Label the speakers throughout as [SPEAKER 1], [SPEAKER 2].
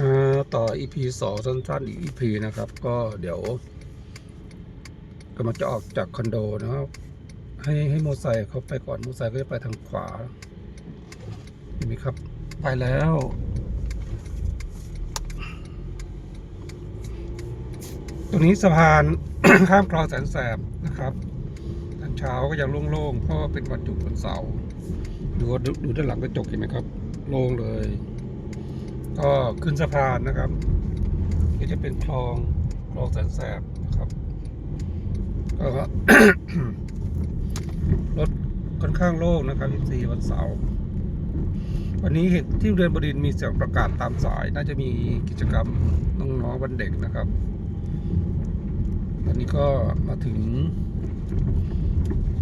[SPEAKER 1] อ่าต่อ EP สองสั้นๆอีก EP นะครับ ก็เดี๋ยวกำลังจะออกจากคอนโดนะครับ ให้ให้โมไซค์เขาไปก่อนโมไซค์ก็จะไปทางขวาเห็นไหมครับ ไปแล้ว ตรงนี้สะพานข้ามคลองแสนแสบนะครับตอนเช้าก็ยังโล่งๆ เพราะว่าเป็นวันหยุดวันเสาร์ดูดูดูด้านหลังกระจกเห็นไหมครับ โล่งเลย ก็ขึ้นสะพานนะครับก็จะเป็นคลองคลองแสนแสบนะครับก็รถค่อนข้างโล่งนะครับีวันเสาร์วันนี้เห็นที่เรือนบดินมีเสียงประกาศตามสาย น่าจะมีกิจกรรมน้องๆวันเด็กนะครับ ตอนนี้ก็มาถึง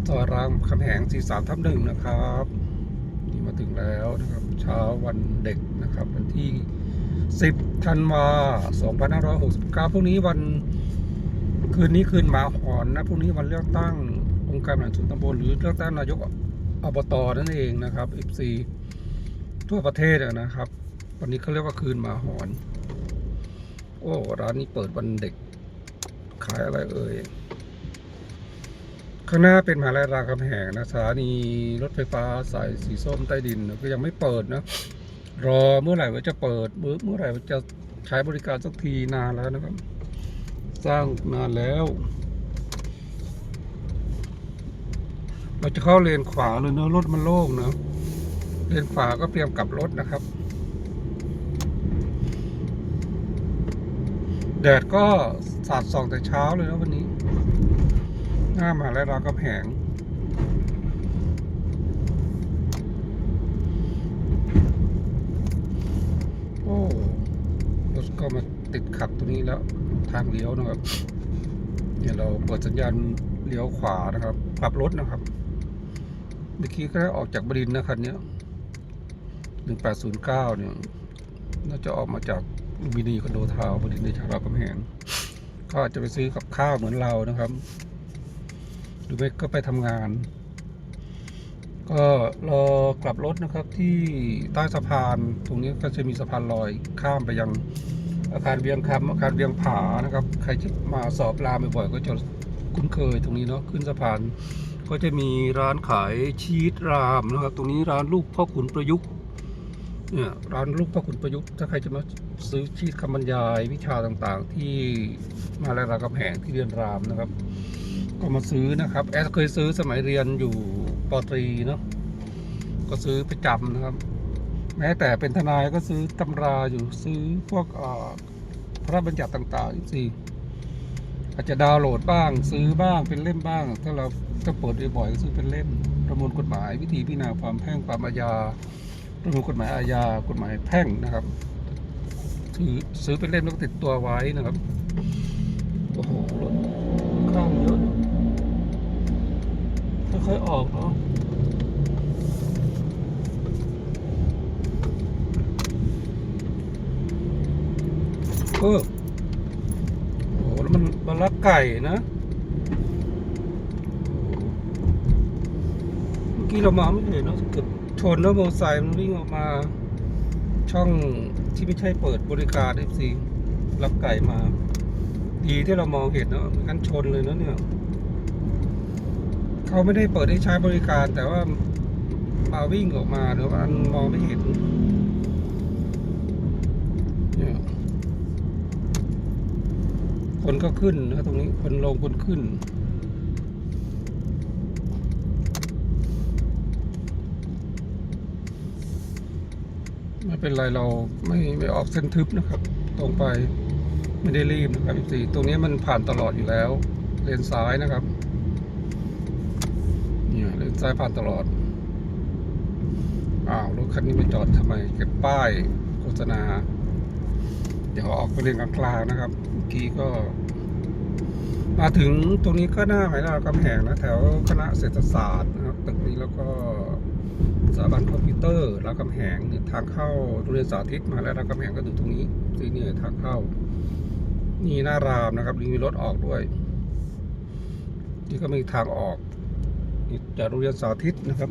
[SPEAKER 1] ซอยรามคำแหง 43ทับหนึ่งนะครับ ถึงแล้วนะครับเช้าวันเด็กนะครับวันที่ 10ธันวา2569พรุ่งนี้วันคืนนี้คืนหมาหอนนะพรุ่งนี้วันเลือกตั้งองค์การบริหารส่วนตำบลหรือเลือกตั้งนายกอบตนั่นเองนะครับ FC ทั่วประเทศนะครับ วันนี้เขาเรียกว่าคืนหมาหอน โอ้ร้านนี้เปิดวันเด็กขายอะไรเอ่ย ข้างหน้าเป็นมหาลัยรามคำแหงนะสถานีรถไฟฟ้าสายสีส้มใต้ดินนะก็ยังไม่เปิดนะ รอเมื่อไหร่ว่าจะเปิดเมื่อเมื่อไหร่ว่าจะใช้บริการสักทีนานแล้วนะครับ สร้างนานแล้ว เราจะเข้าเลนขวาเลยเนอะรถมันโล่งเนอะเลนขวาก็เตรียมกลับรถนะครับ แดดก็สาดส่องแต่เช้าเลยนะวันนี้ หน้ามหาลัยรามคำแหงโอ้รถก็มาติดขัดตรงนี้แล้ว ทางเลี้ยวนะครับ เนี่ยเราเปิดสัญญาณเลี้ยวขวานะครับกลับรถนะครับ เมื่อกี้ก็ได้ออกจากบรินทร์นะคันเนี้หนึ่งแปดศูนย์เก้าเนี่ยน่าจะออกมาจากมินีคอนโดทาวน์บรินทร์ในชาลากำแหงก็อาจจะไปซื้อกับข้าวเหมือนเรานะครับ หรือไม่ก็ไปทำงาน ก็รอกลับรถนะครับที่ใต้สะพาน ตรงนี้ก็จะมีสะพานลอยข้ามไปยังอาคารเวียงคำอาคารเวียงผานะครับ ใครที่มาสอบรามบ่อยๆก็จะคุ้นเคยตรงนี้เนาะขึ้นสะพานก็จะมีร้านขายชีสรามนะครับ ตรงนี้ร้านลูกพ่อขุนประยุกต์เนี่ยร้านลูกพ่อขุนประยุกต์ถ้าใครจะมาซื้อชีสคำบรรยายวิชาต่างๆ ที่มาแล้วรามคำแหงที่เรียนรามนะครับ ก็มาซื้อนะครับแอสเคยซื้อสมัยเรียนอยู่ปอตรีเนาะก็ซื้อประจำนะครับ แม้แต่เป็นทนายก็ซื้อตำราอยู่ซื้อพวกพระบัญญัติต่างๆสิอาจจะดาวน์โหลดบ้าง ซื้อบ้างเป็นเล่มบ้าง ถ้าเราถ้าเปิดบ่อยๆก็ซื้อเป็นเล่ม ประมวลกฎหมายวิธีพิจารณาความแพ่งความอาญาประมวลกฎหมายอาญากฎหมายแพ่งนะครับซื้อซื้อเป็นเล่มแล้วก็ติดตัวไว้นะครับโอ้โหรถข้างเยอะ ค่อยออกเนาะเออโอ้โหแล้วมันมันลักไก่นะเมื่อกี้เรามาไม่เห็นเนอะเกือบชนแล้วมอเตอร์ไซค์มันวิ่งออกมาช่องที่ไม่ใช่เปิดบริการเอฟซีรับไก่มา ดีที่เรามองเห็นเนอะงั้นชนเลยเนาะเนี่ย เขาไม่ได้เปิดให้ใช้บริการ แต่ว่ามาวิ่งออกมาเนอะมันมองไม่เห็นเนี่ยคนก็ขึ้นนะตรงนี้คนลงคนขึ้น ไม่เป็นไรเราไม่ไม่ออกเส้นทึบนะครับ ตรงไปไม่ได้รีบนะครับสี่ตรงนี้มันผ่านตลอดอยู่แล้ว เลนซ้ายนะครับ เนี่ยเลนซ้ายผ่านตลอด อ้าวรถคันนี้ไมาจอดทำไม เก็บป้ายโฆษณา เดี๋ยวออกไปเรียนกลางๆนะครับเมื่อกี้ก็ มาถึงตรงนี้ก็หน้าหมายเลขกำแหงนะแถวคณะเศรษฐศาสตร์นะครับตึกนี้แล้วก็สถาบันคอมพิวเตอร์รามคำแหงทางเข้าโรงเรียนสาธิตมาแล้วรามคำแหงก็อยู่ตรงนี้ที่นี่ทางเข้า นี่หน้ารามนะครับมีรถออกด้วย นี่ก็มีทางออก จากโรงเรียนสาธิตนะครับ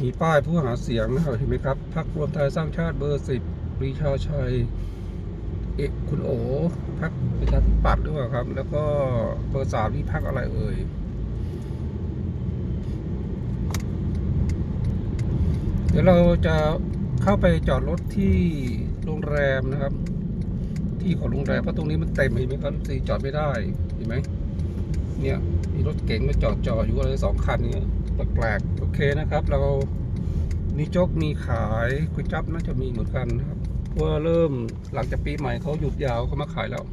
[SPEAKER 1] มีป้ายผู้หาเสียงนะครับเห็นไหมครับพรรครวมไทยสร้างชาติเบอร์สิบปรีชาชัย เอกคุณโอพักประชาธิปัตย์ด้วยครับ แล้วก็เบอร์สามนี่พักอะไรเอ่ยเดี๋ยวเราจะเข้าไปจอดรถที่โรงแรมนะครับ ที่ของโรงแรมเพราะตรงนี้มันเต็มเห็นไหมครับสีจอดไม่ได้เห็นไหม เนี่ยมีรถเก๋งมาจอดจออยู่อะไรสองคันเนี่ยแปลกๆโอเคนะครับ เรามีโจ๊กมีขายก๋วยจั๊บน่าจะมีเหมือนกันนะครับเพราะว่าเริ่มหลังจากปีใหม่เขาหยุดยาวเขามาขายแล้ว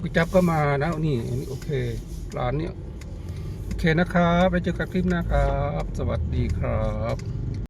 [SPEAKER 1] ก๋วยจั๊บก็มานะนี่อันนี้โอเคร้านเนี้ยโอเคนะครับไปเจอกันคลิปหน้าครับ สวัสดีครับ